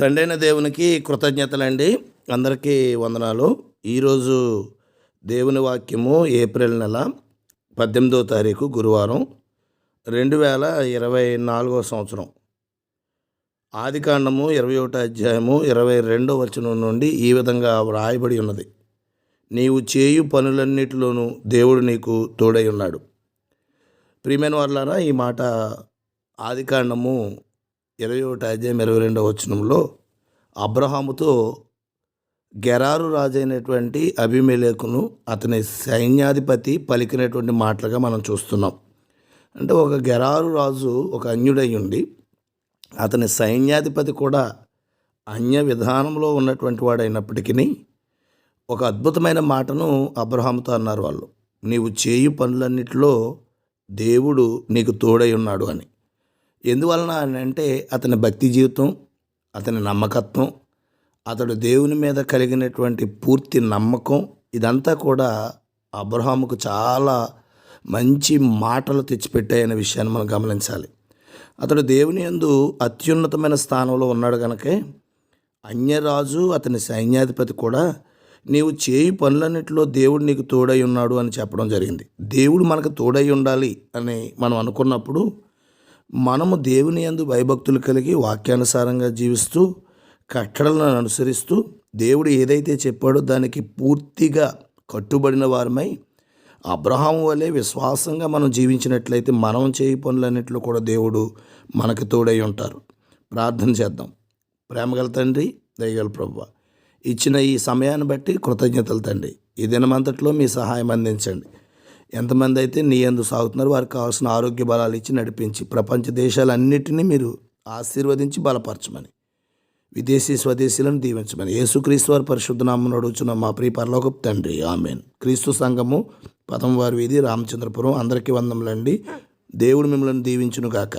తండ్రైన దేవునికి కృతజ్ఞతలండి. అందరికీ వందనాలు. ఈరోజు దేవుని వాక్యము ఏప్రిల్ నెల పద్దెనిమిదో తారీఖు గురువారం రెండు వేల ఇరవై నాలుగో సంవత్సరం. ఆదికాండము ఇరవై ఒకటి అధ్యాయము ఇరవై రెండో వచనం నుండి ఈ విధంగా వ్రాయబడి ఉన్నది. నీవు చేయు పనులన్నిటిలోనూ దేవుడు నీకు తోడై ఉన్నాడు. ప్రియమైన వాళ్ళారా ఈ మాట ఆదికాండము ఇరవై ఒకటి అధ్యాయం ఇరవై రెండవ వచనంలో అబ్రహాముతో గెరారు రాజైనటువంటి అభిమేలేకును అతని సైన్యాధిపతి పలికినటువంటి మాటలుగా మనం చూస్తున్నాం. అంటే ఒక గెరారు రాజు ఒక అన్యుడై ఉండి అతని సైన్యాధిపతి కూడా అన్య విధానంలో ఉన్నటువంటి వాడైనప్పటికీ ఒక అద్భుతమైన మాటను అబ్రహాముతో అన్నారు వాళ్ళు. నీవు చేయు పనులన్నిటిలో దేవుడు నీకు తోడై ఉన్నాడు అని. ఎందువలన అని అంటే అతని భక్తి జీవితం అతని నమ్మకత్వం అతడు దేవుని మీద కలిగినటువంటి పూర్తి నమ్మకం ఇదంతా కూడా అబ్రహాముకు చాలా మంచి మాటలు తెచ్చిపెట్టాయనే విషయాన్ని మనం గమనించాలి. అతడు దేవుని యందు అత్యున్నతమైన స్థానంలో ఉన్నాడు కనుకే అన్యరాజు అతని సైన్యాధిపతి కూడా నీవు చేయి పనులన్నింటిలో దేవుడు నీకు తోడై ఉన్నాడు అని చెప్పడం జరిగింది. దేవుడు మనకు తోడై ఉండాలి అని మనం అనుకున్నప్పుడు మనము దేవుని యందు భయభక్తులు కలిగి వాక్యానుసారంగా జీవిస్తూ కట్టడలను అనుసరిస్తూ దేవుడు ఏదైతే చెప్పాడో దానికి పూర్తిగా కట్టుబడిన వారమై అబ్రహాం వలె విశ్వాసంగా మనం జీవించినట్లయితే మనం చేయి పనులన్నింటిలో కూడా దేవుడు మనకు తోడై ఉంటారు. ప్రార్థన చేద్దాం. ప్రేమగల తండ్రి దయగల ప్రభు ఇచ్చిన ఈ సమయాన్ని బట్టి కృతజ్ఞతలు తండ్రి. ఈ దినమంతట్లో మీ సహాయం అందించండి. ఎంతమంది అయితే నీ ఎందు సాగుతున్నారు వారికి కావాల్సిన ఆరోగ్య బలాలు ఇచ్చి నడిపించి ప్రపంచ దేశాలన్నిటినీ మీరు ఆశీర్వదించి బలపరచమని విదేశీ స్వదేశీలను దీవించమని యేసుక్రీస్తు వారి పరిశుద్ధనామం నడుచున్న అడుగుచున్న మా ప్రియ పరలోకపు తండ్రి. ఆమెన్. క్రీస్తు సంఘము పదం వారి వీధి రామచంద్రపురం. అందరికీ వందములండి. దేవుడు మిమ్మల్ని దీవించును గాక